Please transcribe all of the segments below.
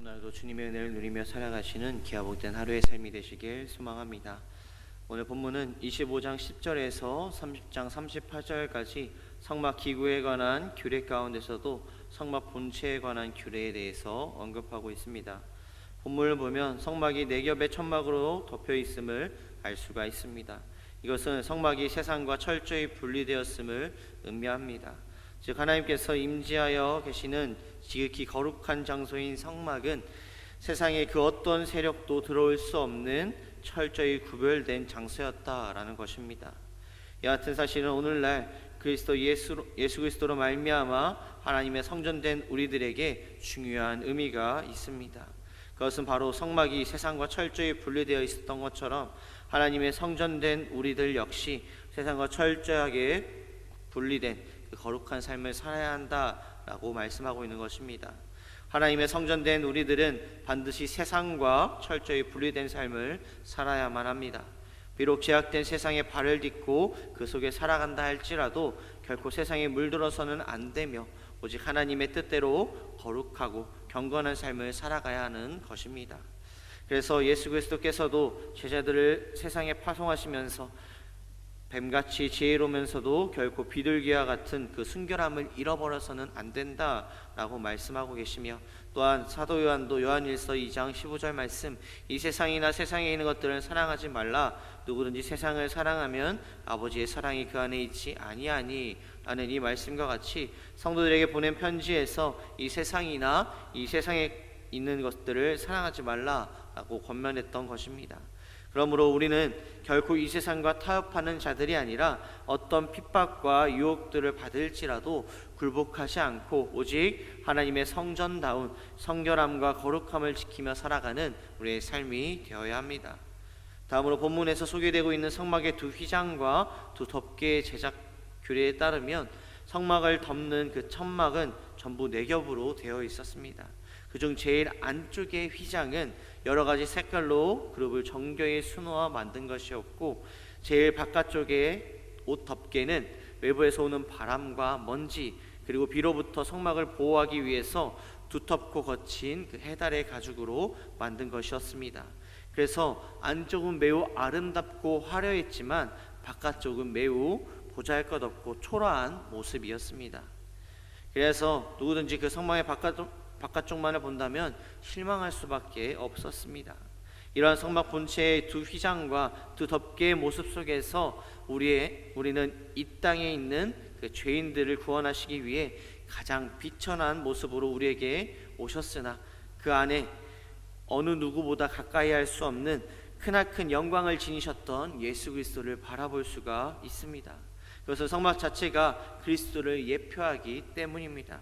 오늘도 주님의 은혜를 누리며 살아가시는 기아복된 하루의 삶이 되시길 소망합니다. 오늘 본문은 25장 10절에서 30장 38절까지 성막 기구에 관한 규례 가운데서도 성막 본체에 관한 규례에 대해서 언급하고 있습니다. 본문을 보면 성막이 네 겹의 천막으로 덮여 있음을 알 수가 있습니다. 이것은 성막이 세상과 철저히 분리되었음을 의미합니다. 즉 하나님께서 임재하여 계시는 지극히 거룩한 장소인 성막은 세상에 그 어떤 세력도 들어올 수 없는 철저히 구별된 장소였다라는 것입니다. 이 같은 사실은 오늘날 그리스도 예수 예수 그리스도로 말미암아 하나님의 성전된 우리들에게 중요한 의미가 있습니다. 그것은 바로 성막이 세상과 철저히 분리되어 있었던 것처럼 하나님의 성전된 우리들 역시 세상과 철저하게 분리된 그 거룩한 삶을 살아야 한다라고 말씀하고 있는 것입니다. 하나님의 성전된 우리들은 반드시 세상과 철저히 분리된 삶을 살아야만 합니다. 비록 제약된 세상에 발을 딛고 그 속에 살아간다 할지라도 결코 세상에 물들어서는 안 되며 오직 하나님의 뜻대로 거룩하고 경건한 삶을 살아가야 하는 것입니다. 그래서 예수 그리스도께서도 제자들을 세상에 파송하시면서 뱀같이 지혜로면서도 결코 비둘기와 같은 그 순결함을 잃어버려서는 안 된다라고 말씀하고 계시며 또한 사도 요한도 요한일서 2장 15절 말씀 이 세상이나 세상에 있는 것들을 사랑하지 말라 누구든지 세상을 사랑하면 아버지의 사랑이 그 안에 있지 아니하니 라는 이 말씀과 같이 성도들에게 보낸 편지에서 이 세상이나 이 세상에 있는 것들을 사랑하지 말라라고 권면했던 것입니다. 그러므로 우리는 결코 이 세상과 타협하는 자들이 아니라 어떤 핍박과 유혹들을 받을지라도 굴복하지 않고 오직 하나님의 성전다운 성결함과 거룩함을 지키며 살아가는 우리의 삶이 되어야 합니다. 다음으로 본문에서 소개되고 있는 성막의 두 휘장과 두 덮개의 제작 규례에 따르면 성막을 덮는 그 천막은 전부 네 겹으로 되어 있었습니다. 그중 제일 안쪽의 휘장은 여러 가지 색깔로 그룹을 정교히 수놓아 만든 것이었고 제일 바깥쪽의 옷 덮개는 외부에서 오는 바람과 먼지 그리고 비로부터 성막을 보호하기 위해서 두텁고 거친 그 해달의 가죽으로 만든 것이었습니다. 그래서 안쪽은 매우 아름답고 화려했지만 바깥쪽은 매우 보잘것없고 초라한 모습이었습니다. 그래서 누구든지 그 성막의 바깥쪽 바깥쪽 만을 본다면 실망할 수밖에 없었습니다. 이러한 성막 본체의 두 휘장과 두 덮개의 모습 속에서 우리의 우리는 이 땅에 있는 그 죄인들을 구원하시기 위해 가장 비천한 모습으로 우리에게 오셨으나 그 안에 어느 누구보다 가까이 할 수 없는 크나큰 영광을 지니셨던 예수 그리스도를 바라볼 수가 있습니다. 그것은 성막 자체가 그리스도를 예표하기 때문입니다.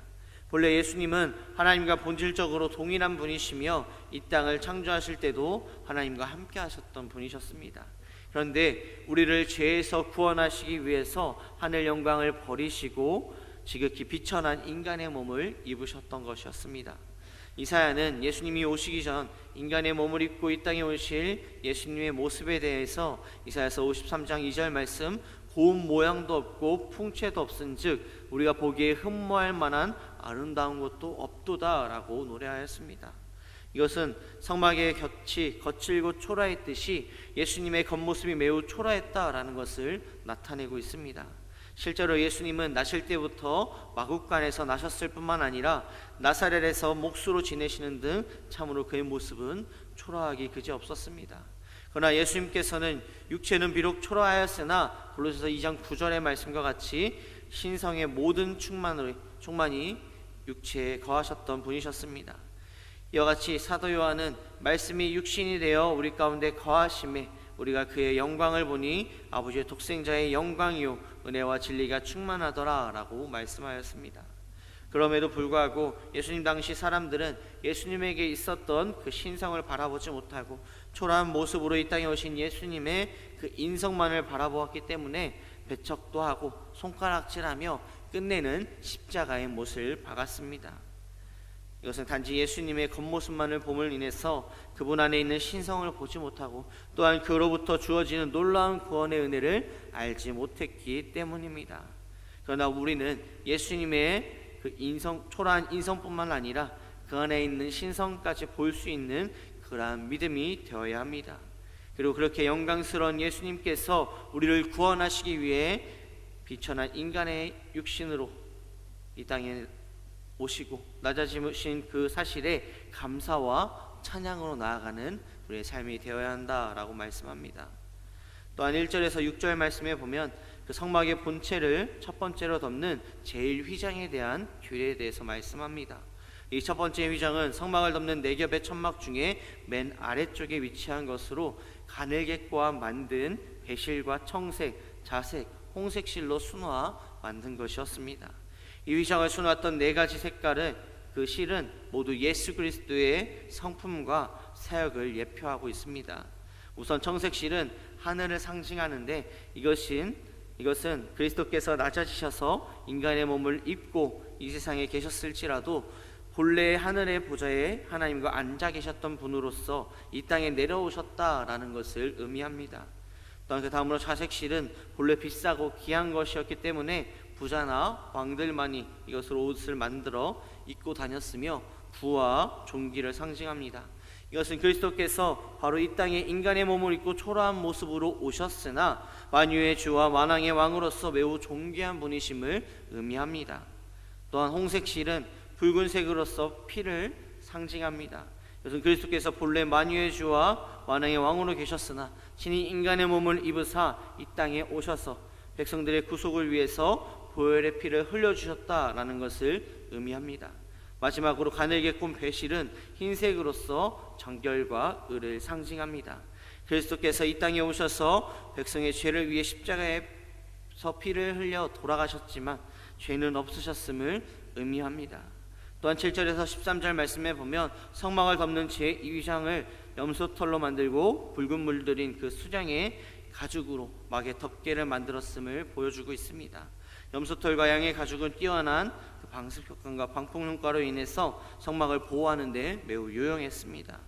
본래 예수님은 하나님과 본질적으로 동일한 분이시며 이 땅을 창조하실 때도 하나님과 함께 하셨던 분이셨습니다. 그런데 우리를 죄에서 구원하시기 위해서 하늘 영광을 버리시고 지극히 비천한 인간의 몸을 입으셨던 것이었습니다. 이사야는 예수님이 오시기 전 인간의 몸을 입고 이 땅에 오실 예수님의 모습에 대해서 이사야서 53장 2절 말씀 고운 모양도 없고 풍채도 없은즉 우리가 보기에 흠모할 만한 아름다운 것도 없도다라고 노래하였습니다. 이것은 성막의 곁이 거칠고 초라했듯이 예수님의 겉모습이 매우 초라했다라는 것을 나타내고 있습니다. 실제로 예수님은 나실 때부터 마국간에서 나셨을 뿐만 아니라 나사렛에서 목수로 지내시는 등 참으로 그의 모습은 초라하기 그지 없었습니다. 그러나 예수님께서는 육체는 비록 초라하였으나 골로새서 2장 9절의 말씀과 같이 신성의 모든 충만으로 충만이 육체에 거하셨던 분이셨습니다. 이와 같이 사도 요한은 말씀이 육신이 되어 우리 가운데 거하심에 우리가 그의 영광을 보니 아버지의 독생자의 영광이요 은혜와 진리가 충만하더라라고 말씀하였습니다. 그럼에도 불구하고 예수님 당시 사람들은 예수님에게 있었던 그 신성을 바라보지 못하고 초라한 모습으로 이 땅에 오신 예수님의 그 인성만을 바라보았기 때문에 배척도 하고 손가락질하며 끝내는 십자가의 못을 박았습니다. 이것은 단지 예수님의 겉모습만을 봄을 인해서 그분 안에 있는 신성을 보지 못하고 또한 그로부터 주어지는 놀라운 구원의 은혜를 알지 못했기 때문입니다. 그러나 우리는 예수님의 그 인성 초라한 인성뿐만 아니라 그 안에 있는 신성까지 볼 수 있는 그러한 믿음이 되어야 합니다. 그리고 그렇게 영광스러운 예수님께서 우리를 구원하시기 위해 비천한 인간의 육신으로 이 땅에 오시고 낮아지신 그 사실에 감사와 찬양으로 나아가는 우리의 삶이 되어야 한다라고 말씀합니다. 또한 1절에서 6절 말씀에 보면 그 성막의 본체를 첫 번째로 덮는 제일 휘장에 대한 규례에 대해서 말씀합니다. 이 첫 번째 휘장은 성막을 덮는 네 겹의 천막 중에 맨 아래쪽에 위치한 것으로 가늘게과 만든 배실과 청색, 자색, 홍색 실로 순화 만든 것이었습니다. 이 휘장을 순화했던 네 가지 색깔은 그 실은 모두 예수 그리스도의 성품과 사역을 예표하고 있습니다. 우선 청색 실은 하늘을 상징하는데 이것은 이것은 그리스도께서 낮아지셔서 인간의 몸을 입고 이 세상에 계셨을지라도 본래 하늘의 보좌에 하나님과 앉아 계셨던 분으로서 이 땅에 내려오셨다라는 것을 의미합니다. 또한 그 다음으로 자색실은 본래 비싸고 귀한 것이었기 때문에 부자나 왕들만이 이것을 옷을 만들어 입고 다녔으며 부와 존귀를 상징합니다. 이것은 그리스도께서 바로 이 땅에 인간의 몸을 입고 초라한 모습으로 오셨으나 만유의 주와 만왕의 왕으로서 매우 존귀한 분이심을 의미합니다. 또한 홍색 실은 붉은색으로서 피를 상징합니다. 이것은 그리스도께서 본래 만유의 주와 만왕의 왕으로 계셨으나 신이 인간의 몸을 입으사 이 땅에 오셔서 백성들의 구속을 위해서 보혈의 피를 흘려주셨다라는 것을 의미합니다. 마지막으로 가늘게 꾼 배실은 흰색으로서 정결과 의를 상징합니다. 그리스도께서 이 땅에 오셔서 백성의 죄를 위해 십자가에서 피를 흘려 돌아가셨지만 죄는 없으셨음을 의미합니다. 또한 7절에서 13절 말씀에 보면 성막을 덮는 제 2위장을 염소털로 만들고 붉은 물들인 그 수장에 가죽으로 막의 덮개를 만들었음을 보여주고 있습니다. 염소털과 양의 가죽은 뛰어난 그 방습 효과과 방풍 효과로 인해서 성막을 보호하는 데 매우 유용했습니다.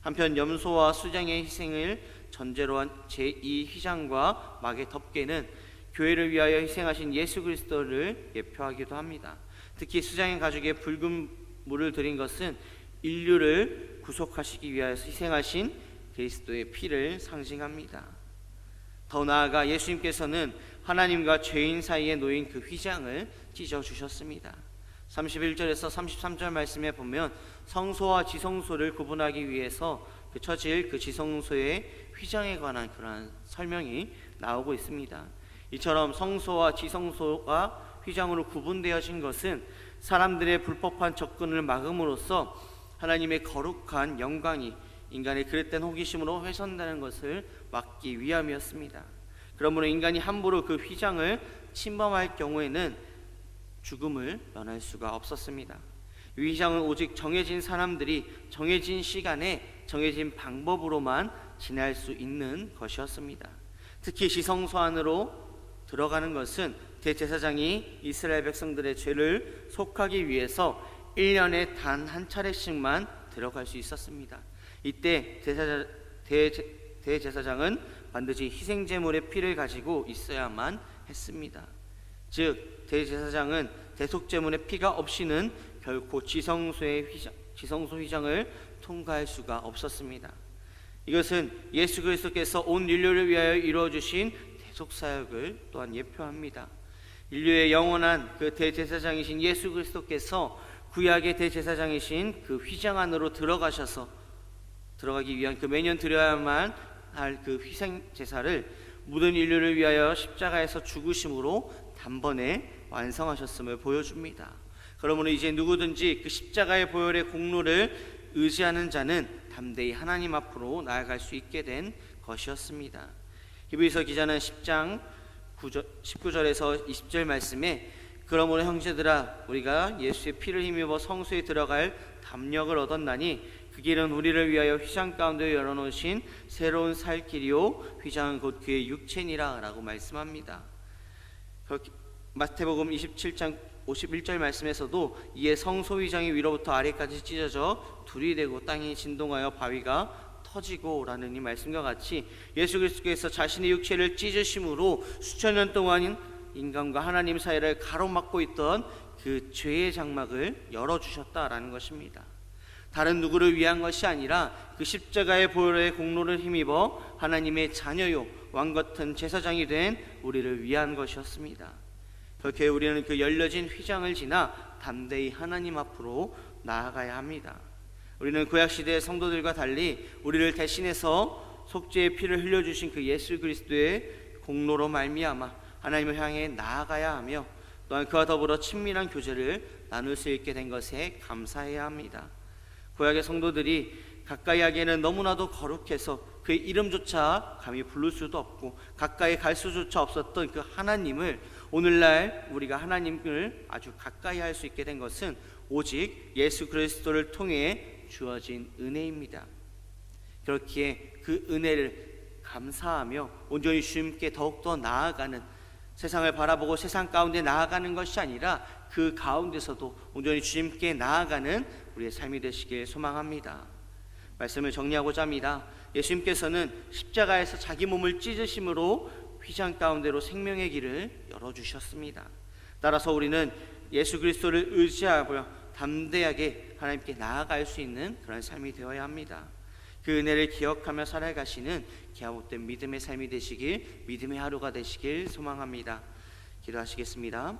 한편 염소와 수장의 희생을 전제로 한 제2휘장과 막의 덮개는 교회를 위하여 희생하신 예수 그리스도를 예표하기도 합니다. 특히 수장의 가죽에 붉은 물을 들인 것은 인류를 구속하시기 위하여 희생하신 그리스도의 피를 상징합니다. 더 나아가 예수님께서는 하나님과 죄인 사이에 놓인 그 휘장을 찢어 주셨습니다. 31절에서 33절 말씀에 보면 성소와 지성소를 구분하기 위해서 그 처질 그 지성소의 휘장에 관한 그러한 설명이 나오고 있습니다. 이처럼 성소와 지성소가 휘장으로 구분되어진 것은 사람들의 불법한 접근을 막음으로써 하나님의 거룩한 영광이 인간의 그릇된 호기심으로 훼손되는 것을 막기 위함이었습니다. 그러므로 인간이 함부로 그 휘장을 침범할 경우에는 죽음을 면할 수가 없었습니다. 이 휘장은 오직 정해진 사람들이 정해진 시간에 정해진 방법으로만 지날 수 있는 것이었습니다. 특히 시성소 안으로 들어가는 것은 대제사장이 이스라엘 백성들의 죄를 속하기 위해서 1년에 단 한 차례씩만 들어갈 수 있었습니다. 이때 대제사, 대제, 대제사장은 반드시 희생제물의 피를 가지고 있어야만 했습니다. 즉 대제사장은 대속제물의 피가 없이는 결코 지성소의 휘장, 지성소 휘장을 통과할 수가 없었습니다. 이것은 예수 그리스도께서 온 인류를 위하여 이루어 주신 대속 사역을 또한 예표합니다. 인류의 영원한 그 대제사장이신 예수 그리스도께서 구약의 대제사장이신 그 휘장 안으로 들어가셔서 들어가기 위한 그 매년 드려야만 할 그 희생 제사를 모든 인류를 위하여 십자가에서 죽으심으로 단번에 완성하셨음을 보여줍니다. 그러므로 이제 누구든지 그 십자가의 보혈의 공로를 의지하는 자는 담대히 하나님 앞으로 나아갈 수 있게 된 것이었습니다. 히브리서 기자는 10장 9절, 19절에서 20절 말씀에 그러므로 형제들아 우리가 예수의 피를 힘입어 성소에 들어갈 담력을 얻었나니 그 길은 우리를 위하여 휘장 가운데 열어놓으신 새로운 살 길이요 휘장은 곧 그의 육체니라라고 말씀합니다. 마태복음 27장 51절 말씀에서도 이에 성소 휘장이 위로부터 아래까지 찢어져 둘이 되고 땅이 진동하여 바위가 터지고라는 이 말씀과 같이 예수 그리스도께서 자신의 육체를 찢으심으로 수천 년 동안 인간과 하나님 사이를 가로막고 있던 그 죄의 장막을 열어 주셨다라는 것입니다. 다른 누구를 위한 것이 아니라 그 십자가의 보혈의 공로를 힘입어 하나님의 자녀요 왕 같은 제사장이 된 우리를 위한 것이었습니다. 그렇게 우리는 그 열려진 휘장을 지나 담대히 하나님 앞으로 나아가야 합니다. 우리는 구약 시대의 성도들과 달리 우리를 대신해서 속죄의 피를 흘려 주신 그 예수 그리스도의 공로로 말미암아 하나님을 향해 나아가야 하며 또한 그와 더불어 친밀한 교제를 나눌 수 있게 된 것에 감사해야 합니다. 구약의 성도들이 가까이 하기에는 너무나도 거룩해서 그의 이름조차 감히 부를 수도 없고 가까이 갈 수조차 없었던 그 하나님을 오늘날 우리가 하나님을 아주 가까이 할 수 있게 된 것은 오직 예수 그리스도를 통해 주어진 은혜입니다. 그렇기에 그 은혜를 감사하며 온전히 주님께 더욱더 나아가는 세상을 바라보고 세상 가운데 나아가는 것이 아니라 그 가운데서도 온전히 주님께 나아가는 우리의 삶이 되시길 소망합니다. 말씀을 정리하고자 합니다. 예수님께서는 십자가에서 자기 몸을 찢으심으로 휘장 가운데로 생명의 길을 열어주셨습니다. 따라서 우리는 예수 그리스도를 의지하고 담대하게 하나님께 나아갈 수 있는 그런 삶이 되어야 합니다. 그 은혜를 기억하며 살아가시는 기하못된 믿음의 삶이 되시길 믿음의 하루가 되시길 소망합니다. 기도하시겠습니다.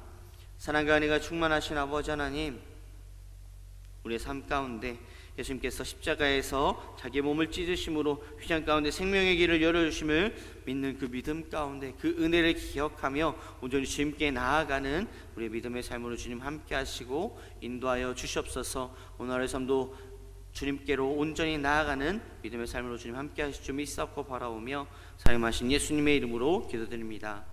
사랑과 은혜가 충만하신 아버지 하나님 우리의 삶 가운데 예수님께서 십자가에서 자기 몸을 찢으심으로 휘장 가운데 생명의 길을 열어주심을 믿는 그 믿음 가운데 그 은혜를 기억하며 온전히 주님께 나아가는 우리의 믿음의 삶으로 주님 함께 하시고 인도하여 주시옵소서 오늘의 삶도 주님께로 온전히 나아가는 믿음의 삶으로 주님 함께 하실 줄 믿사옵고 바라오며 사용하신 예수님의 이름으로 기도드립니다.